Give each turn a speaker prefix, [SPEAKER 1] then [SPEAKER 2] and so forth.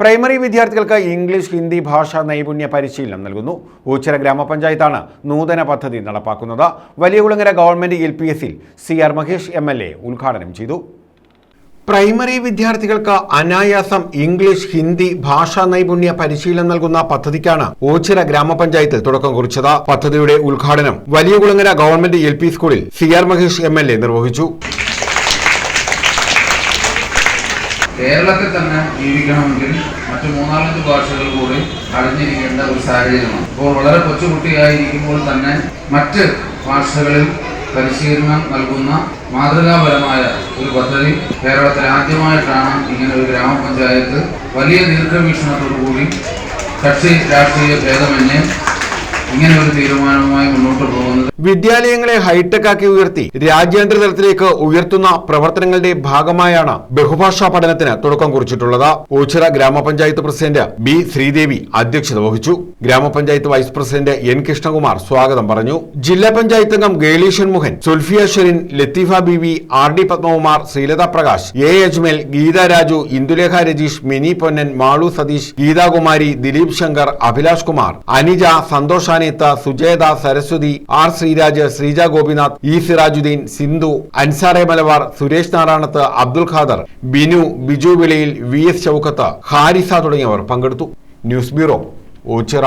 [SPEAKER 1] Primary വിദ്യാർത്ഥികൾക്ക് English Hindi ഭാഷാ നൈപുണ്യ പരിശീലനം നൽകുന്നു. ഊച്ചര ഗ്രാമപഞ്ചായത്താണ് നൂതന പദ്ധതി നടപ്പാക്കുന്നത്. വലിയകുളങ്ങര ഗവൺമെന്റ് എൽ പി എസിൽ C R Mahesh M L A ഉദ്ഘാടനം ചെയ്തു. പ്രൈമറി വിദ്യാർത്ഥികൾക്ക് അനായാസം ഇംഗ്ലീഷ് ഹിന്ദി ഭാഷാ നൈപുണ്യ പരിശീലനം നൽകുന്ന പദ്ധതിക്കാണ് ഓച്ചിറ ഗ്രാമപഞ്ചായത്തിൽ തുടക്കം കുറിച്ചത്. പദ്ധതിയുടെ ഉദ്ഘാടനം വലിയകുളങ്ങര ഗവൺമെന്റ് എൽ പി സ്കൂളിൽ C R Mahesh M L A നിർവഹിച്ചു.
[SPEAKER 2] കേരളത്തിൽ തന്നെ ജീവിക്കണമെങ്കിൽ മറ്റു മൂന്നാലഞ്ച് ഭാഷകൾ കൂടി അറിഞ്ഞിരിക്കേണ്ട ഒരു സാഹചര്യമാണ്. ഇപ്പോൾ വളരെ കൊച്ചുകുട്ടിയായിരിക്കുമ്പോൾ തന്നെ മറ്റ് ഭാഷകളിൽ പരിശീലനം നൽകുന്ന മാതൃകാപരമായ ഒരു പദ്ധതി കേരളത്തിൽ ആദ്യമായിട്ടാണ് ഇങ്ങനെ ഒരു ഗ്രാമപഞ്ചായത്ത് വലിയ ദീർഘവീക്ഷണത്തോടു കൂടി കക്ഷി രാഷ്ട്രീയ ഭേദമന്യേ ഇങ്ങനെ ഒരു തീരുമാനവുമായി മുന്നോട്ട് പോകുന്നത്
[SPEAKER 1] വിദ്യാലയങ്ങളെ ഹൈടെക് ആക്കി ഉയർത്തി രാജ്യാന്തര തലത്തിലേക്ക് ഉയർത്തുന്ന പ്രവർത്തനങ്ങളുടെ ഭാഗമായാണ് ബഹുഭാഷാ പഠനത്തിന് തുടക്കം കുറിച്ചിട്ടുള്ളത്. ഓച്ചിറ ഗ്രാമപഞ്ചായത്ത് പ്രസിഡന്റ് ബി ശ്രീദേവി അധ്യക്ഷത വഹിച്ചു. ഗ്രാമപഞ്ചായത്ത് വൈസ് പ്രസിഡന്റ് എൻ കൃഷ്ണകുമാർ സ്വാഗതം പറഞ്ഞു. ജില്ലാ പഞ്ചായത്ത് അംഗം ഗേളീഷൻ Mohan Sulfiya Sherin Latheefa Bibi R D Padmakumar Sreelatha Prakash A Ajmal Geetha Raju Indulekha Rajeesh Mini Ponnan Malu Satheesh Geethakumari Dileep Shankar Abhilash Kumar Anija Santhosh അനേത്ത സുജയദ Saraswathi R Sreeraj Sreeja Gopinath E Sirajuddin Sindhu അൻസാറെ Malabar Suresh Narayanath Abdul Khader Binu Biju Vilayil V S Chowkath Haris തുടങ്ങിയവർ പങ്കെടുത്തു. News bureau Ochira.